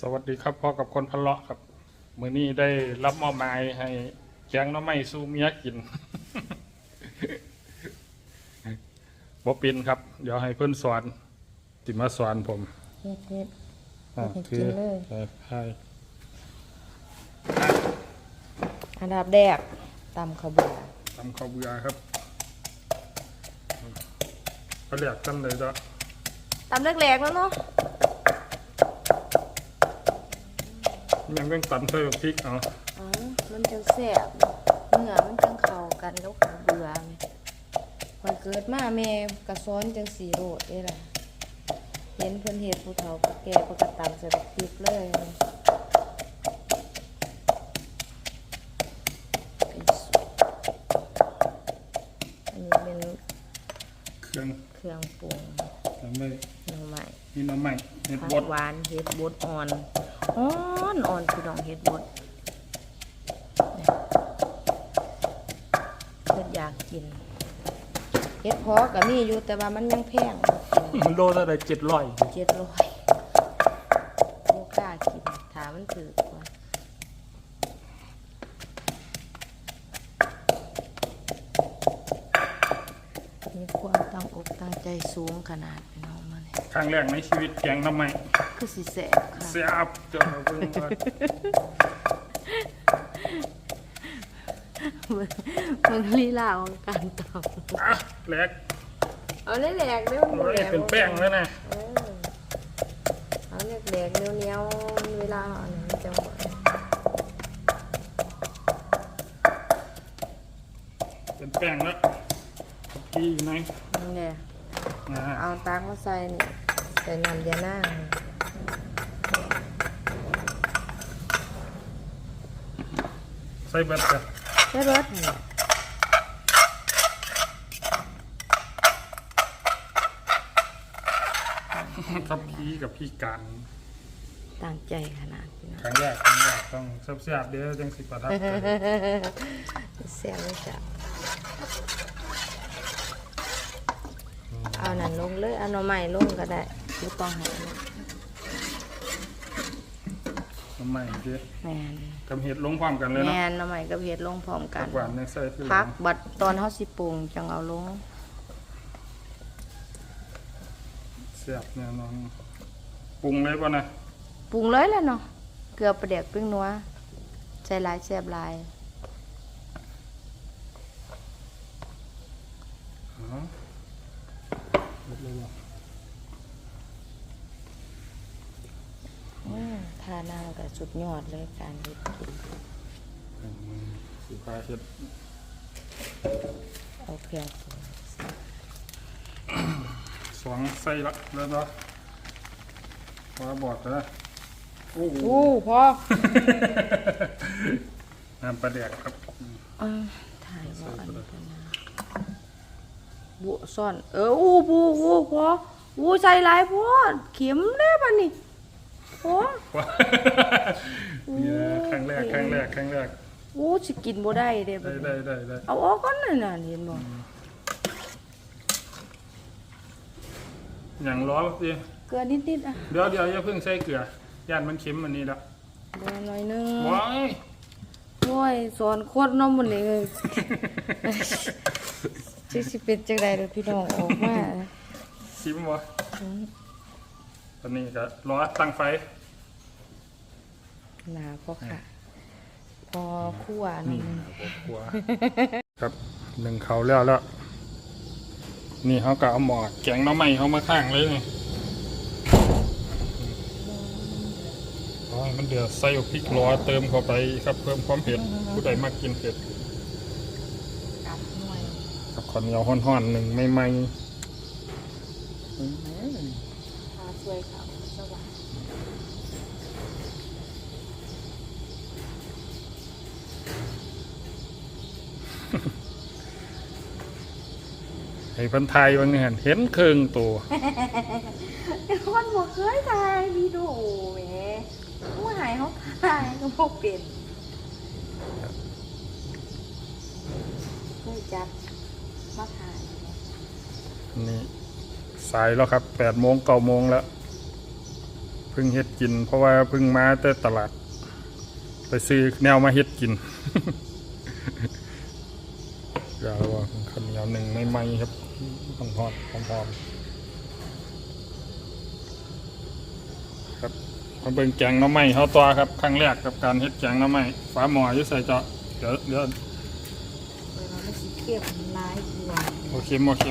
สวัสดีครับพ่อกับคนพะเลาะครับ มื้อนี้ได้รับมอบหมายให้แกงหน้ำไม้สู้เมียกินบ่เป็นครับ เดี๋ยวให้เพิ่นสอนติมาสอนผมเฮ็ดเฮ็ดอะให้กิถืนอเลยใช่ใช่อันดับแรกตำข้าวเบื่อทำข้าวเบื่อครับก็เรียกกันเลยจ้ะตำแรกๆแล้วเนาะ ยังต้องตำใส่พริกเอาอ๋อมันจังแซ่บเนื้อมันจังเข้ากันกับข้าวเบื่อแม่วันเกิดมาแม่ก็สอนจังสีโรดเด้ล่ะเห็นเพิ่นเฮ็ดผู้เฒ่าผู้แก่เพิ่นก็ตำใส่บักพริกเลยเป็นสูตรอันนี้เป็นเครื่องเครื่องปรุงทำไม่หน่อไม้นี่น้ำไม้เห็ดผับกดหวานเห็ดบดอ่อน อ่อนอ่อนพี่น้องเห็ดบดเนี่ยเพิ่นอยากกินเห็ดเพอก็มีอยู่แต่ว่ามันยังแพงมันโลเท่าไรเจ็ดร้อยเจ็ดร้อยโลกล้ากินถามมันถือกว่ามีความตั้งอกตั้งใจสูงขนาดพี่น้องมาเนี่ยครั้งแรกในชีวิตแกงน้ำไม้ คือสิแสบค่ะเสียบจนเอาเบิ่งว่าเบิ่งเบิ่งลีลาของการตอบอะแหลกเอาแหลกๆเร็วโอ้ยเป็นแป้งแล้วนะเออเอาแหลกๆเหนียวๆเวลาเอาอันนั้นจังหวะเป็นแป้งแล้วพี่อยู่ไหนนี่แหละอ่าเอาตักมาใส่นี่ใส่น้ำยานั่ง ใส่เบัตรกันใส่เบิดนี่แหละกับพี่กับพี่กันตั้งใจขนาดนี้นะครั้งแรกครั้งแรกต้องเสียบๆเดี๋ยวจังสิประทับใจแซ่บเลยจ้ะเอานั่นลงเลยเอาหน่อไม้ลงก็ได้ไม่ต้องใหา น้ำใหม่เดี๋ยวแม่นกำเห็ดลงความกันเลยแม่เนาะนหน่อไม้กับเห็ดลงพร้อมกัผัน กหวานยังใส่ที่หลัพังกบัดตอนเฮาสิปรุงจังเอาลงเสียบเนี่ยน้องปรุงเลยป่ะนะปรุงเลยแหล้วเนาะเกลือประเดกปิ้งนัวใส่หลายแซ่บหลาย อ๋อหมดเลยว่ะ อืมทาหน้าก็สุดยอดเลยการเฮ็ดกินอืมสีฟ้าเห็ดเอาเครื่องปรุงสองใส่ละแล้วเนาะว่าบอดนะโอ้โหอู้พอน้ำปลาแดกครับเออถ่ายว่าอันนี้กันนะบุซ่อน เอออู้บูอู้พออู้ใส่หลายพอเข็มแน่บัดนี้ พอว้านี่นะครั้งแรกครั้งแรกครั้งแรกอู้สิกินบ่ได้เด้บัได้ดนี้ได้ได้ได้เอาออกก่อนน่ะน่ะเห็นบ่อย่างล้อสิเกลือนิดๆอะเดี๋ยวเดี๋ยวอย่าเพิ่งใส่เกลือย่านมันเค็มมันนี่ละเดี๋ยวหน่อยนึงว้ายโอ้ยสอนโคตรน้องมันเลยจิสิเป็นจังไดเด้อพี่น้องออกมาชิมวะ ตอนนี้ก็รอตั้งไฟ หนาพอค่ะ พอคั่วหนี่นี่หัวครับหนึ่งเขาแล้วแล้ว นี่เขาก็เอาหมอแกงหน้ำใหม่เขามาข้างเลยนี่โอ้ยมันเดือดใส่พริกล้อเติมเข้าไปครับเพิ่มความเผ็ดผู้ใดมากินเผ็ดกัดหน่วยกับข้าวเหนียวห่อนๆหนึ่งไม่ไหมพา ช่วยเขาสว่างให้เพันไทยวันนี้เห็นเห็นเครื่องตัวคนบ่เคยถ่ายวิดีโอแหมผู้หายเขาถ่ายก็บ่เป็นเคยจัดมาถ่ายนี่ สายแล้วครับแปดโมงเก้าโมงแล้วเพิ่นพิ่งเฮ็ดกิน เพราะว่าเพิ่งมาแต่ตลาด ไปซื้อแนวมาเฮ็ดกินเดี๋ยวว่าข้าวเหนียวหนึ่งไม่ไหมครับต้องทอดหอมๆครับมาเบิ่งแกงหน้ำไม้เขาตัวครับครั้งแรกกับการเฮ็ดแกงหน้ำไม้ฟ้าหมออยู่ใส่เจาะเดี๋ยวเดี๋ยวเวลามันสิเก็บลายกว่าโอเคโอเค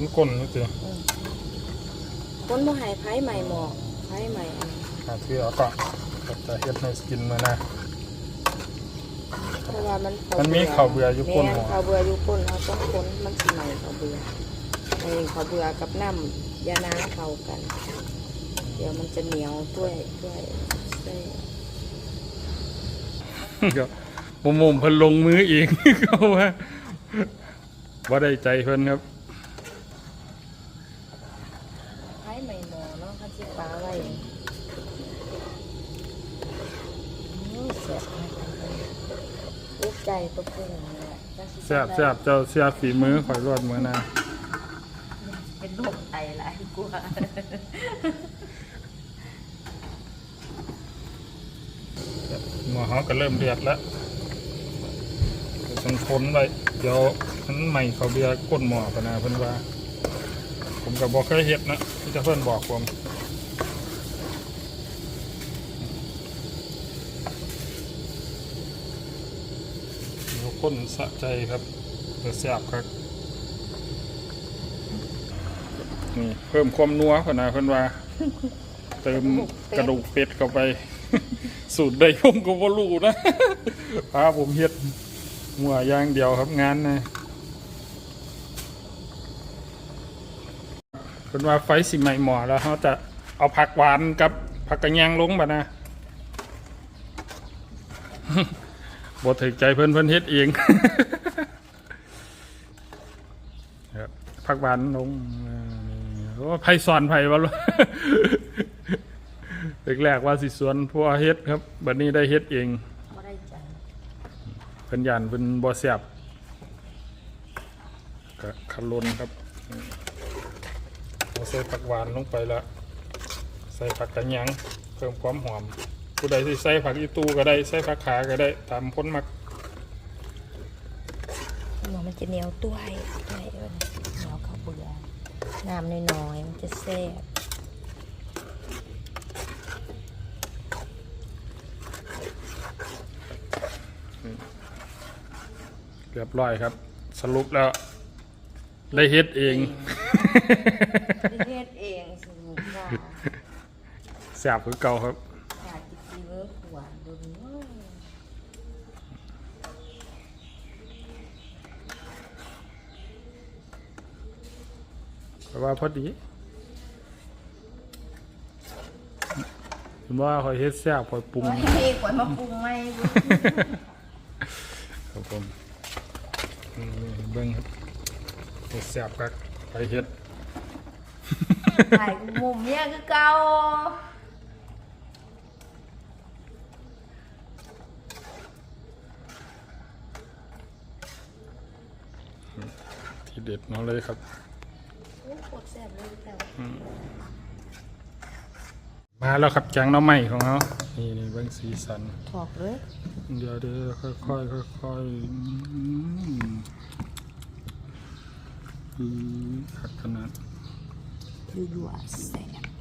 นก้นนี่สิคนบ่ให้ไผใหม่หมอกไผใหม่อันนี้หาเทือก็จะเฮ็ดในสกินมานะ เพราะว่ามันมันมีข้าวเบื่ออยู่ก้นหแม่ม้อข้าวเบื่ออยู่ก้นเราต้องคนมันสิใหม่ข้าวเบื่อไอ้ข้าวเบื่อกับน้ำยานาเข้ากัน เดี๋ยวมันจะเหนียวด้วยด้วยเส้ก็มุมมุมเพิ่นลงมือเอง เขาว่าว่าได้ใจเพิ่นครับ ไผใหม่หมอเนาะคันสิปลาไว้อื้อแซ่บมากเลยอุกใจ ตัวเพิ่นนี่แหละจักสิแซ่บแซ่บเจ้าเสียฝีมือข่อยรอดมือนะเป็นโรคไตหลายกว่าหม้อเฮาก็เริ่มเดือดแล้วต้องคนไว้เดี๋ยวมันใหม่เขาเบียร์ก้นหม้อปะนะเพิ่นว่า ผมก็บ่เคยเฮ็ดนะที่จะเพิ่นบอกผม เดี๋ยวคนสะใจครับเดี๋ยวแซ่บครับนี่เพิ่มความนัวพะนะเพิ่นว่า เติมกระดูกเป็ดเข้าไป สูตรใดผมก็บ่รู้นะพาผมเฮ็ดหัวย่างเดียวครับงานนะเพิ่นว่าไฟสิใหม่หมอแล้วเขาจะเอาผักหวานกับผักกระแยงลงบ่นะ บ่ถึกใจเพิ่นเพิ่นเฮ็ดเองครับผักหวานลงเออนี่โอ้ไผสอนไผบ่รู้แรกๆว่าสิสวนพัวเฮ็ดครับบัดนี้ได้เฮ็ดเองบ่ได้ใจเพิ่นยันเพิ่นบ่แซ่บก็คันลนครับเอาใส่ผักหวานลงไปแล้วใส่ผักกระหยังเพิ่มความหอม ผู้ใดที่ใส่ผักอีตูก็ได้ใส่ผักขาก็ได้ตามพ้นมักหมอมันจะเหนียวตัวให้ตัวให้เอิ้นเหนียวข้าวเบื่อน้ำน้อยๆมันจะแซ่บเรียบร้อยครับ สรุปแล้วได้เฮ็ดเองเฮ็ดเองสนุกว่าแซ่บคือเก่าครับ ขาดจิกีเวอร์ขวานดูดิเว้ย แต่ว่าพอดีเห็นว่าคอยเฮ็ดแซ่บคอยปรุง เฮ้ยกว่ามาปรุงไหมเว้ยครับผมนี่เบิ้งครับเฮ็ดแซ่บกักไปเฮ็ดถ่ายกูมุมเนี่ยคือเก่าทีเด็ดเนาะเลยครับโอ้โค ตรแซ่บเลยแต่มาแล้วครับแกงหน้ำใหม่ของเขานี่นี่เบิ้งสีสัน ถอกเลย เดี๋ยวเดี๋ยวค่อยค่อยค่อยค่อยๆอืมอืมขัดขนาดยั่วๆแซ่บ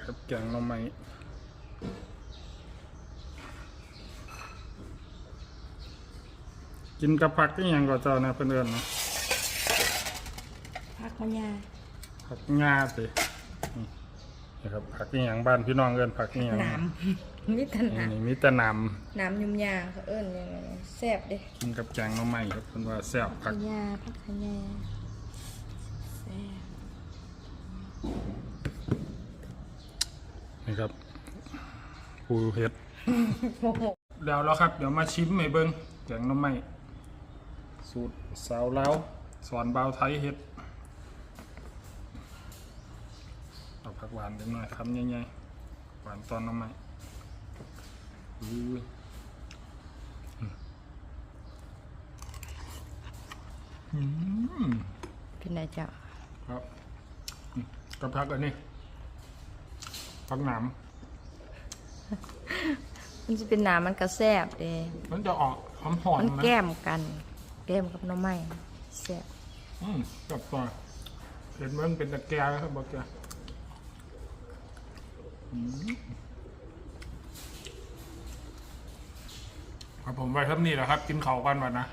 ยอดครับแกงหน้ำใหม่กินกับผักที่ยังก็เจ้านะเพื่อนๆเนาะพักมันยาผักงาสินี่นะครับผักนี่ยังบ้านพี่น้องเอินผักนี่ยังน้ำมีแต่น้นี่มีแต่น้ำน้ำยุ่มยาเขาเอิ้นยังไงแซ่บเด้ำกินกับแกงหน้ำใหม่ครับเพื่อนว่าแซ่บผักยาพักขยาแซ่บ นี่ครับปูเห็ดแล้วแล้วครับ เดี๋ยวมาชิมให้เบิ้งแกงหน้ำใหม่สูตรสาวเล้าวสอนเบาวไทยเฮ็ดเอาผักหวานเล็กน้อยคำใหญ่ๆหวานตอนน้ำไม้อื้ออืมเป็นไรจ้ะครับอืมก็พักอันนี้ พักหนามมันจะเป็นหนามันกระแซบเด้มันจะออกหอมหอมมันนะแก้มกัน แก้มกับหน้ำไม้แซ่บอืมกับตัวเห็นมันเป็นตะแกรงครับบอกแกอืมครับผมไว้ครับนี่แหละครับ กินเขาวกันวันนะ